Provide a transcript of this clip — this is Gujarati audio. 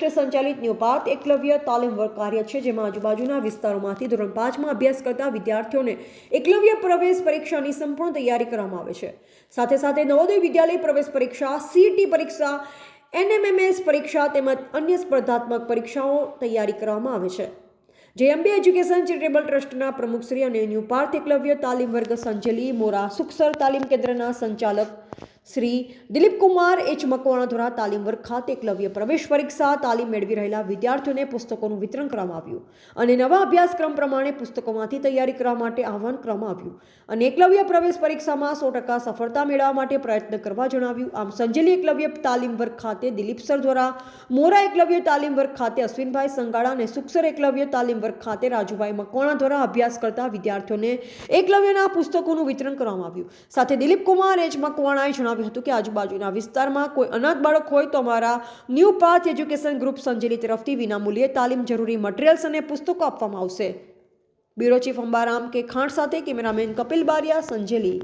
ટ્રસ્ટ સંચાલિત ન્યૂ પાર્થ એકલવ્ય તાલીમ વર્ગ કાર્ય છે, જેમાં આજુબાજુના વિસ્તારોમાંથી ધોરણ પાંચમાં અભ્યાસ કરતા વિદ્યાર્થીઓને એકલવ્ય પ્રવેશ પરીક્ષાની સંપૂર્ણ તૈયારી કરવામાં આવે છે. સાથે સાથે નવોદય વિદ્યાલય પ્રવેશ પરીક્ષા સીટી પરીક્ષા એનએમએમએસ પરીક્ષા તેમજ અન્ય સ્પર્ધાત્મક પરીક્ષાઓ તૈયારી કરવામાં આવે છે. જે એમબી એજ્યુકેશન ચેરિટેબલ ટ્રસ્ટના પ્રમુખશ્રી અને ન્યૂ એકલવ્ય તાલીમ વર્ગ સંજલી મોરા સુખસર તાલીમ કેન્દ્રના સંચાલક શ્રી દિલીપકુમાર એચ મકવાણા દ્વારા તાલીમ વર્ગ ખાતે એકલવ્ય પ્રવેશ પરીક્ષા, તાલીમ મેળવી રહેલા વિદ્યાર્થીઓને પુસ્તકોનું વિતરણ કરવામાં આવ્યું અને નવા અભ્યાસક્રમ પ્રમાણે પુસ્તકોમાંથી તૈયારી કરવા માટે આહવાન કરવામાં આવ્યું. અને એકલવ્ય પ્રવેશ પરીક્ષામાં સો ટકા સફળતા મેળવવા માટે પ્રયત્ન કરવા જણાવ્યું. આમ સંજેલી એકલવ્ય તાલીમ વર્ગ ખાતે દિલીપ સર દ્વારા, મોરા એકલવ્ય તાલીમ વર્ગ ખાતે અશ્વિનભાઈ સંગાળા અને સુખસર એકલવ્ય તાલીમ વર્ગ ખાતે રાજુભાઈ મકવાણા દ્વારા અભ્યાસ કરતા વિદ્યાર્થીઓને એકલવ્યના પુસ્તકોનું વિતરણ કરવામાં આવ્યું. સાથે દિલીપકુમાર એચ મકવાણાએ જણાવ્યું હતું કે આજુબાજુના વિસ્તારમાં કોઈ અનાથ બાળક હોય તો અમારા new path education group Sanjeli તરફથી વિનામૂલ્યે તાલીમ જરૂરી મટીરિયલ્સ અને પુસ્તકો આપવામાં આવશે. બ્યુરો ચીફ અંબારામ કે ખાંડ સાથે કેમેરામેન કપિલ બારિયા, સંજેલી.